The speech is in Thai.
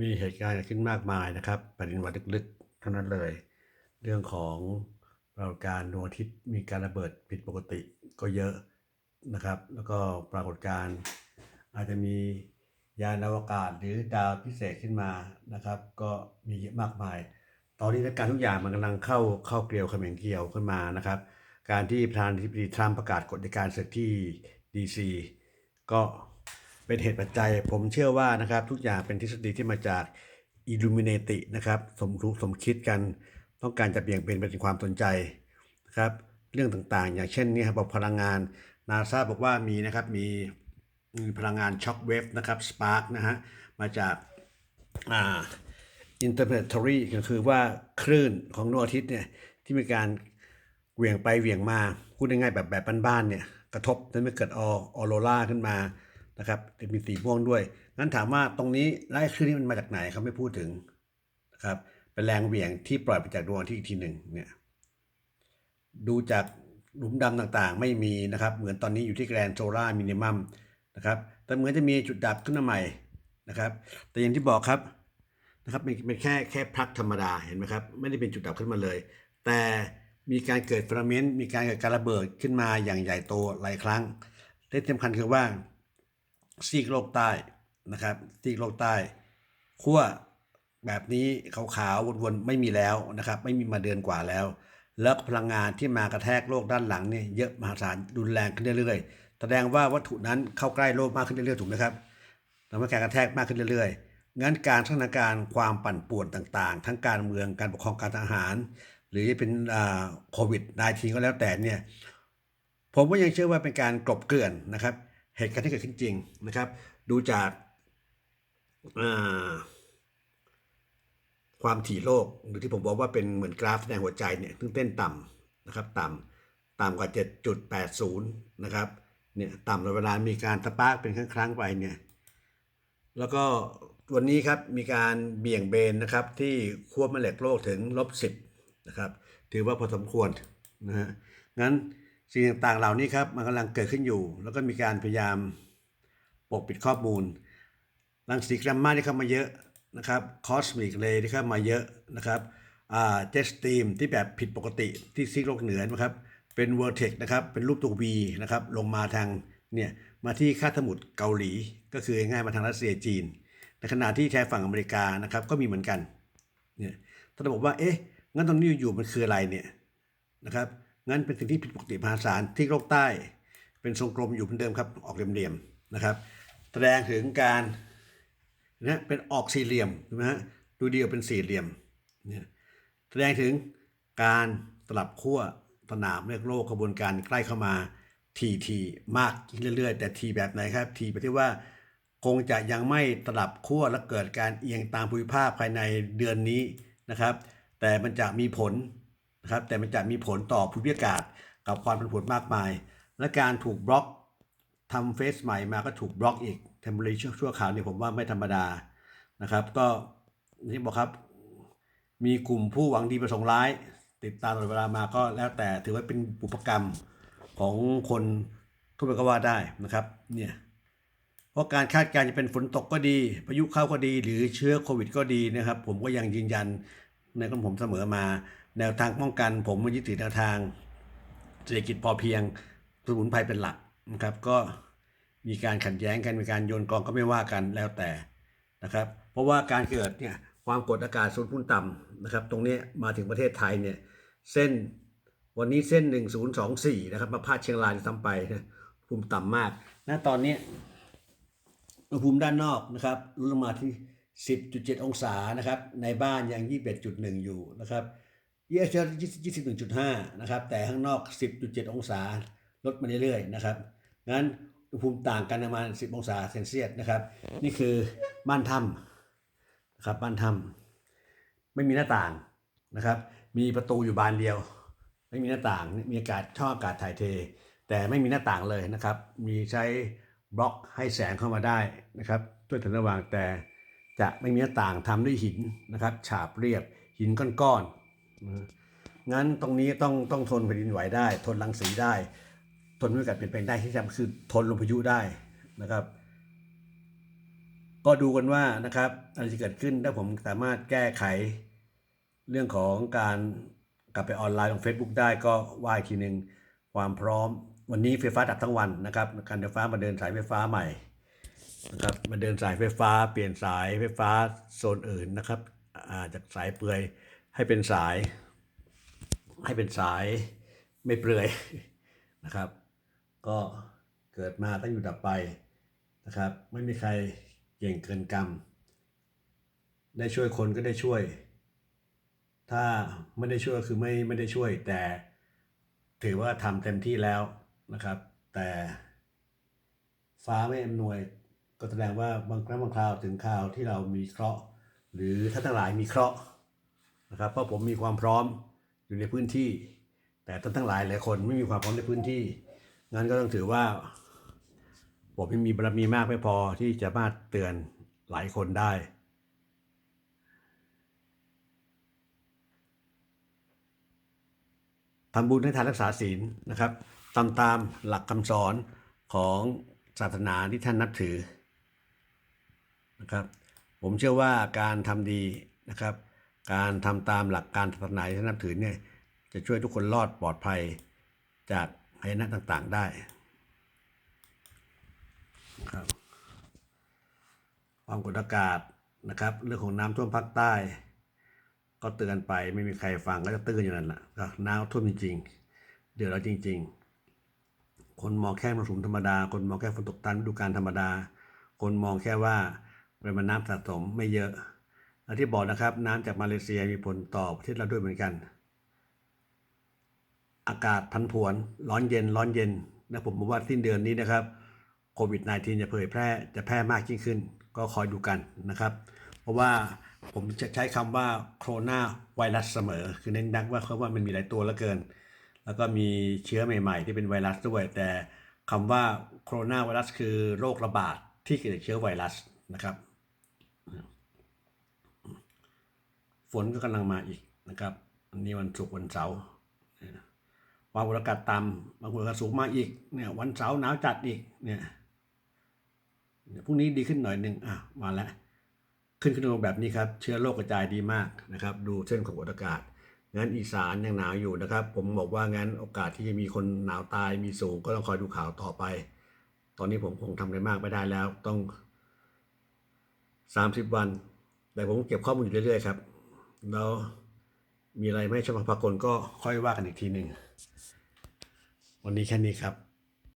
มีเหตุการณ์เกิดขึ้นมากมายนะครับแผ่นดินไหวลึกๆเท่านั้นเลย เรื่องของปรากฏการณ์ดวงอาทิตย์มีการระเบิดผิดปกติก็เยอะนะครับ แล้วก็ปรากฏการณ์อาจจะมียานอวกาศหรือดาวพิเศษขึ้นมานะครับ ก็มีเยอะมากมาย ตอนนี้สถานการทุกอย่างมันกำลังเข้าเข้าเกลียวเขมงเกลียวขึ้นมานะครับ การที่ประธานาธิบดีทรัมป์ประกาศกฎในการศึกที่ดีซีก็ เป็นเหตุปัจจัย ผมเชื่อว่านะครับทุกอย่างเป็นทฤษฎีที่มาจากอิลูมิเนตินะครับสมรู้สมคิดกัน ต้องการจะเบี่ยงเบนเป็นความสนใจนะครับเรื่องต่างๆ อย่างเช่นนี่ครับบอกพลังงานนาซาบอกว่ามีนะครับมีมีพลังงานช็อคเวฟนะครับสปาร์กนะฮะมาจากอ่า interplanetary ก็คือว่าคลื่นของดวงอาทิตย์เนี่ยที่มีการเหวี่ยงไปเหวี่ยงมาพูดง่ายๆแบบแบบบ้านๆเนี่ยกระทบจนไม่เกิดออโรราขึ้นมา นะครับจะมีสีม่วงด้วย งั้นถามว่าตรงนี้ไล่คลื่นนี้มันมาจากไหนเขาไม่พูดถึงนะครับเป็นแรงเหวี่ยงที่ปล่อยไปจากดวงอาทิตย์อีกทีหนึ่งเนี่ยดูจากหลุมดำต่างๆ ไม่มีนะครับ เหมือนตอนนี้อยู่ที่แกรนโซล่ามินิมัมนะครับแต่เหมือนจะมีจุดดับขึ้นมาใหม่นะครับ แต่อย่างที่บอกครับนะครับเป็นแค่แค่พลักธรรมดาเห็นไหมครับ ไม่ได้เป็นจุดดับขึ้นมาเลย แต่มีการเกิดฟิลาเมนต์มีการเกิดการระเบิดขึ้นมาอย่างใหญ่โตหลายครั้งที่สำคัญคือว่า ซีกโลกใต้นะครับซีกโลกใต้ขั้วแบบนี้ขาวๆวนๆไม่มีแล้วนะครับไม่มีมาเดือนกว่าแล้ว แล้วพลังงานที่มากระแทกโลกด้านหลังเนี่ยเยอะมหาศาลรุนแรงขึ้นเรื่อยๆ แสดงว่าวัตถุนั้นเข้าใกล้โลกมากขึ้นเรื่อยๆถูกไหมครับทำให้การกระแทกมากขึ้นเรื่อยๆ งั้นการสถานการณ์ความปั่นป่วนต่างๆ ทั้งการเมืองการปกครองการทหาร หรือจะเป็นโควิด -19 ก็แล้วแต่เนี่ยผมก็ยังเชื่อว่าเป็นการกลบเกลื่อนนะครับ เหตุการณ์ที่เกิดขึ้นจริงนะครับ ดูจากาความถี่โลกหรือที่ผมบอกว่าเป็นเหมือนกราฟแสดงหัวใจเนี่ยซึ่งเต้นต่ำนะครับ ต่ำต่ำกว่า 7.80 นะครับเนี่ยต่ำเวลามีการสปาร์กเป็นครั้งๆไปเนี่ยแล้วก็วันนี้ครับมีการเบี่ยงเบนนะครับที่ขั้วแม่เหล็กโลกถึงลบสิบนะครับถือว่าพอสมควรนะฮะงั้น สิ่งต่างๆเหล่านี้ครับมันกำลังเกิดขึ้นอยู่ แล้วก็มีการพยายามปกปิดข้อมูลรังสีแกรมมาที่เข้ามาเยอะนะครับคอสมิกเลที่เข้ามาเยอะนะครับอ่าเจสตีมที่แบบผิดปกติที่ซีกโลกเหนือนะครับเป็นเวอร์เทกนะครับเป็นรูปตัว V นะครับลงมาทางเนี่ยมาที่คาสมุทรเกาหลี ก็คือง่ายมาทางรัสเซียจีน ในขณะที่ชายฝั่งอเมริกานะครับก็มีเหมือนกันเนี่ยถ้าเราบอกว่าเอ๊ะงั้นตรงนี้อยู่ๆมันคืออะไรเนี่ยนะครับ งั้นเป็นสิ่งที่ผิดปกติมหาศาลที่โลกใต้ เป็นทรงกลมอยู่เหมือนเดิมครับออกเหลี่ยมๆนะครับ แสดงถึงการนะเป็นออกสี่เหลี่ยมใช่ไหมฮะดูเดียวเป็นสี่เหลี่ยมเนี่ยแสดงถึงการสลับขั้วสนามเรียกโลกขบวนการใกล้เข้ามาทีทีมากเรื่อยๆ แต่ทีแบบไหนครับทีไปที่ว่า คงจะยังไม่สลับขั้วและเกิดการเอียงตามภูมิภาคภายในเดือนนี้นะครับ แต่มันจะมีผล นะครับแต่มันจะมีผลต่อภูมิอากาศกับความผันผวนมากมาย และการถูกบล็อกทำเฟสใหม่มาก็ถูกบล็อกอีกเทมเพลชั่วชั่วคราวนี่ผมว่าไม่ธรรมดานะครับ ก็อย่างที่บอกครับ มีกลุ่มผู้หวังดีประสงค์ร้าย ติดตามตลอดเวลามาก็แล้วแต่ถือว่าเป็นบุพกรรมของคนทั่วไปก็ว่าได้นะครับเนี่ยเพราะการคาดการณ์จะเป็นฝนตกก็ดีพายุเข้าก็ดี หรือเชื้อโควิดก็ดีนะครับ ผมก็ยังยืนยัน ในของผมเสมอมา แนวทางป้องกัน ผมยึดถือแนวทางเศรษฐกิจพอเพียงสมุนไพรเป็นหลักนะครับ ก็มีการขัดแย้งกันมีการโยนกองก็ไม่ว่ากันแล้วแต่นะครับ เพราะว่าการเกิดเนี่ยความกดอากาศสูงพุ่นต่ำนะครับ ตรงนี้มาถึงประเทศไทยเนี่ยเส้นวันนี้เส้น 1024 นะครับ มาพาดเชียงรายซ้ำไปนะภูมิต่ำมากณตอนนี้อุณหภูมิด้านนอกนะครับลดลงมาที่ 10.7 องศานะครับ ในบ้านยัง 21.1 อยู่นะครับเยอะเชียว21.5นะครับ แต่ข้างนอก 10.7 องศาลดมาเรื่อยๆนะครับงั้นอุณหภูมิต่างกันประมาณ 10 องศาเซนเซียสนะครับ นี่คือบ้านถ้ำนะครับบ้านถ้ำไม่มีหน้าต่างนะครับ มีประตูอยู่บานเดียว ไม่มีหน้าต่างมีอากาศช่องอากาศถ่ายเท แต่ไม่มีหน้าต่างเลยนะครับ มีใช้บล็อกให้แสงเข้ามาได้นะครับด้วยถังระวางแต่ จะไม่มีหน้าต่างทำด้วยหินนะครับ ฉาบเรียบหินก้อนๆนงั้นตรงนี้ต้องต้องทนแผ่นดินไหวได้ ทนรังสีได้ ทนด้วยการเปลี่ยนแปลงได้ที่สำคัญคือทนลมพายุได้นะครับ ก็ดูกันว่านะครับอะไรจะเกิดขึ้นถ้าผมสามารถแก้ไขเรื่องของการกลับไปออนไลน์ของ Facebook ได้ก็ว่าอีกทีหนึ่งความพร้อม วันนี้ไฟฟ้าดับทั้งวันนะครับ การไฟฟ้ามาเดินสายไฟฟ้าใหม่ นะครับมาเดินสายไฟฟ้า เปลี่ยนสายไฟฟ้าโซนอื่นนะครับาจากสายเปลือยให้เป็นสาย ให้เป็นสายไม่เปลือยนะครับ ก็เกิดมาตั้งอยู่ดับไปนะครับ ไม่มีใครเก่งเกินกรรม ได้ช่วยคนก็ได้ช่วย ถ้าไม่ได้ช่วยคือไม่ไม่ได้ช่วย แต่ถือว่าทำเต็มที่แล้วนะครับ แต่ฟ้าไม่อำนวย ก็แสดงว่าบางครั้งบางคราวถึงคราวที่เรามีเคราะห์ หรือท่านทั้งหลายมีเคราะห์นะครับเพราะผมมีความพร้อมอยู่ในพื้นที่ แต่ท่านทั้งหลายหลายคนไม่มีความพร้อมในพื้นที่งั้นก็ต้องถือว่า ผมไม่มีบารมีมากไม่พอที่จะมาเตือนหลายคนได้ทำบุญให้ทานรักษาศีลนะครับตามตามหลักคำสอนของศาสนาที่ท่านนับถือ นะครับ ผมเชื่อว่าการทำดีนะครับ การทำตามหลักการศาสนาที่านับถือเนี่ยจะช่วยทุกคนรอดปลอดภัยจากภัยนะต่างๆได้ครับความกดอากาศนะครับ เรื่องของน้ำท่วมภาคใต้ ก็เตือนไปไม่มีใครฟังก็จะตือนอยู่นั่นแหละก็น้ำท่วมจริง ๆ เดือดร้อนจริง ๆ คนมองแค่มรสุมธรรมดา คนมองแค่ฝนตกตามฤดูกาลธรรมดา คนมองแค่ว่า ปริมาณน้ำสะสมไม่เยอะและที่บอกนะครับ น้ำจากมาเลเซียมีผลต่อประเทศเราด้วยเหมือนกัน อากาศพันผวน ร้อนเย็น ร้อนเย็นนะผมบอกว่าสิ้นเดือนนี้นะครับโควิด -19 จะเผยแพร่จะแพร่มากยิ่งขึ้น ก็คอยดูกันนะครับ เพราะว่าผมจะใช้คำว่าโคโรนาไวรัสเสมอ คือเน้นนักว่าเขาว่ามันมีหลายตัวเหลือเกิน แล้วก็มีเชื้อใหม่ ๆ ที่เป็นไวรัสด้วย แต่คำว่าโคโรนาไวรัสคือโรคระบาดที่เกิดจากเชื้อไวรัสนะครับ ฝนก็กำลังมาอีกนะครับอันนี้วันศุกร์วันเสาร์ความกดอากาศต่ำบางคนก็สูงมาอีกเนี่ยวันเสาร์หนาวจัดอีกเนี่ยเนี่ยพรุ่งนี้ดีขึ้นหน่อยหนึ่งอะมาแล้วขึ้นขึ้นลงแบบนี้ครับ เชื้อโรคกระจายดีมากนะครับ ดูเส้นของกดอากาศงั้นอีสานยังหนาวอยู่นะครับ ผมบอกว่างั้นโอกาสที่จะมีคนหนาวตายมีสูงก็ต้องคอยดูข่าวต่อไป ตอนนี้ผมคงทำอะไรมากไม่ได้แล้วต้อง 30 วัน แต่ผมเก็บข้อมูลอยู่เรื่อยๆครับ แล้วมีอะไรไม่ชอบพากลก็ค่อยว่ากันอีกทีหนึ่ง วันนี้แค่นี้ครับ